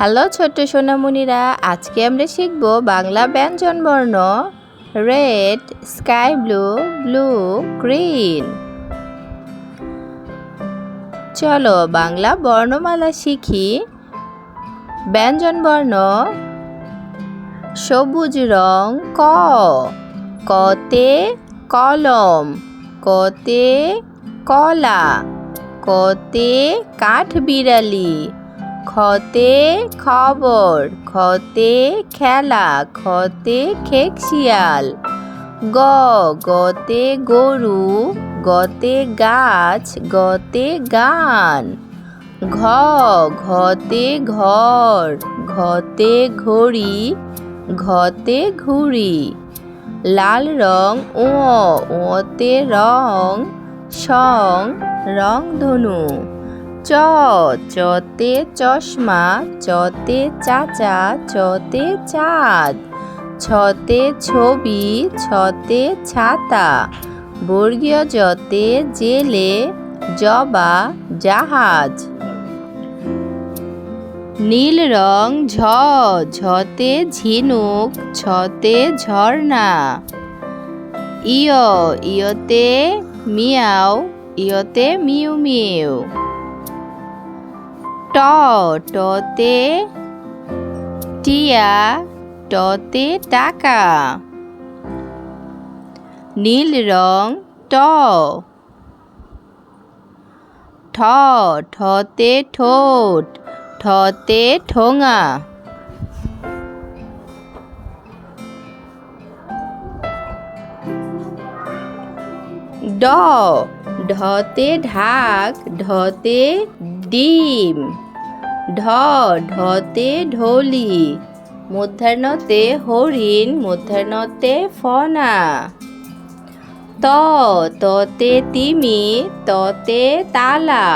Hello ছোট্ট সোনামণিরা আজকে আমরা শিখব বাংলা ব্যঞ্জন বর্ণ red sky blue blue green চলো বাংলা বর্ণমালা শিখি ব্যঞ্জন বর্ণ সবুজ রং ক কতে কলম কতে কলা কতে কাঠ বিড়ালি খতে খবর খতে খেলা খতে খেকশিয়াল গ গতে গরু গতে গাছ গতে গান ঘ ঘতে ঘর ঘতে ঘড়ি ঘতে ঘুড়ি লাল রং ও ওতে রং সং রং ধনু চ চতে চশমা চতে চাচা চতে চাঁদ ছতে ছবি ছতে ছাতা বর্গীয় জতে জেলে জবা জাহাজ নীল রং ঝ ঝতে ঝিনুক ছতে ঝর্ণা ইয় ইয়তে মিয়াও ইয়তে মিউ মিউ টতে টিয়া টতে টাকা নীল রং ট ঠ ঠতে ঠোঁট ঠতে ঠোঙা ড ঢতে ঢাক ঢতে ডিম ঢ ঢতে ঢোলি মধ্যাহ্নতে হরিণ মধ্যাহ্নতে ফনা ত ততে তিমি ততে তালা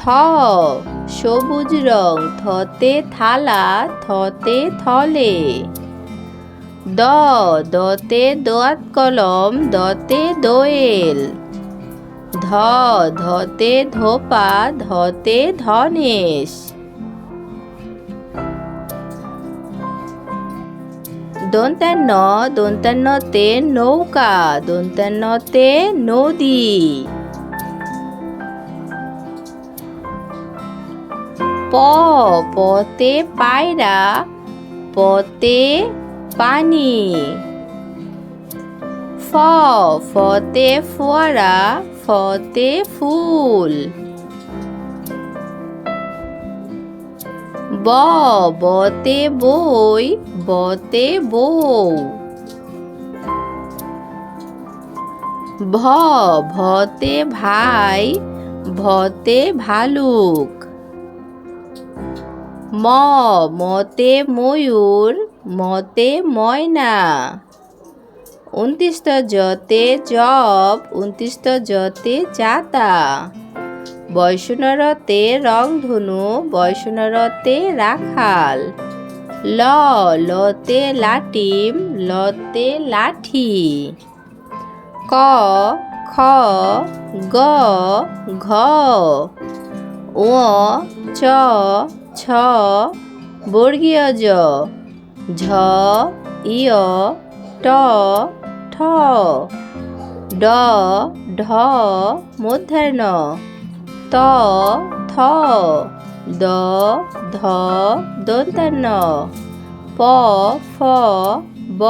থ সবুজ রং থতে থালা থতে থলে দ দতে দোয়াত কলম দতে দোয়েল ধ ধতে ধোপা ধতে ধনেশ দন্তান্ন দন্তান্নতে নৌকা দন্তান্নতে নদী প পতে পায়রা পতে পানি ফ ফতে ফোয়ারা ফতে ফুল ব বতে বই বতে বউ ভ ভতে ভাই ভতে ভালুক ম মতে ময়ূর মতে ময়না উনত্রিশত জতে চপ উনত্রিশত জতে চাতা বৈষ্ণরতে রংধনু বৈষ্ণরতে রাখাল ল লতে লাটিম লতে লাঠি ক খ গ ঘ ও চ ছ বর্গীয় জ ঝ ইয় ট ঠ ড ঢ মধ্যাহ্ন ত থ দ ধ দন্তান্ন প ফ ব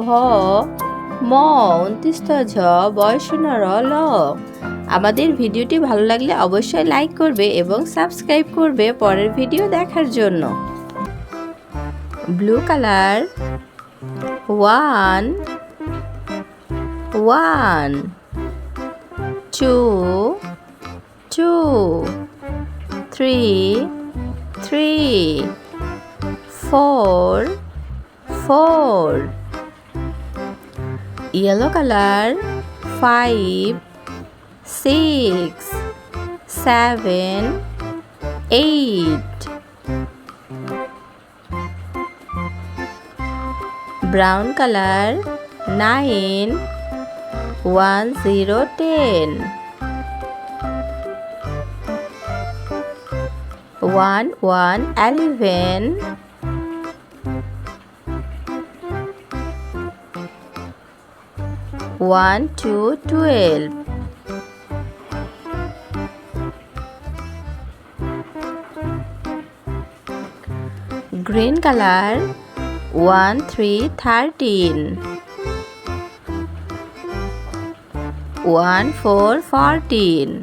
ভ ম উনত্রিশত ঝ বয়সনর ল আমাদের ভিডিওটি ভালো লাগলে অবশ্যই লাইক করবে এবং সাবস্ক্রাইব করবে পরের ভিডিও দেখার জন্য blue colour one One, two, two, three, three, four, four. Yellow color. Five, six, seven, eight. Brown color. Nine. One zero ten one one eleven one two twelve green color 1 3 13 1 4 14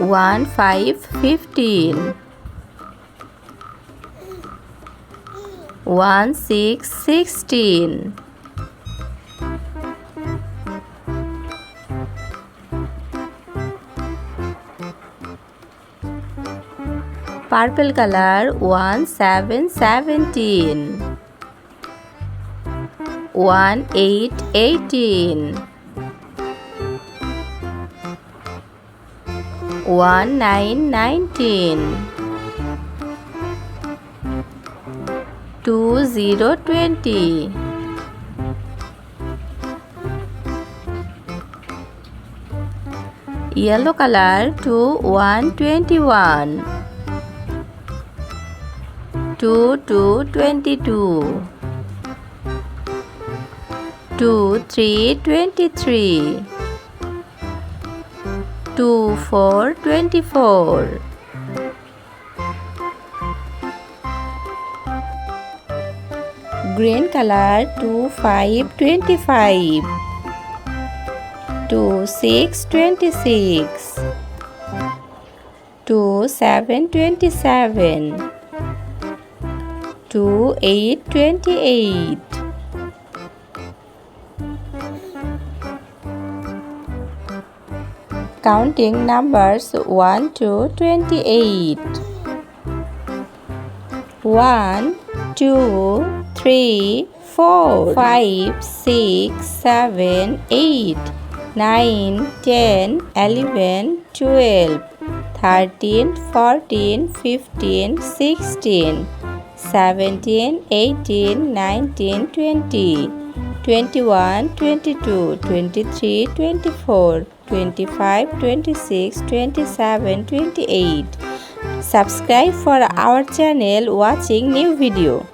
1 5 15 1 6 16 Purple color one seven seventeen. One eight eighteen one nine nineteen two zero twenty yellow color to two two to two two, three, twenty-three. Two, four, twenty-four. green color two, five, twenty-five. Two, six, twenty-six. Two, seven, twenty-seven. Two, eight, twenty-eight. counting numbers 1 to 28. 1, 2, 3, 4, 5, 6, 7, 8, 9, 10, 11, 12, 13, 14, 15, 16, 17, 18, 19, 20, 21, 22, 23, 24. 25, 26, 27, 28. Subscribe for our channel watching new video.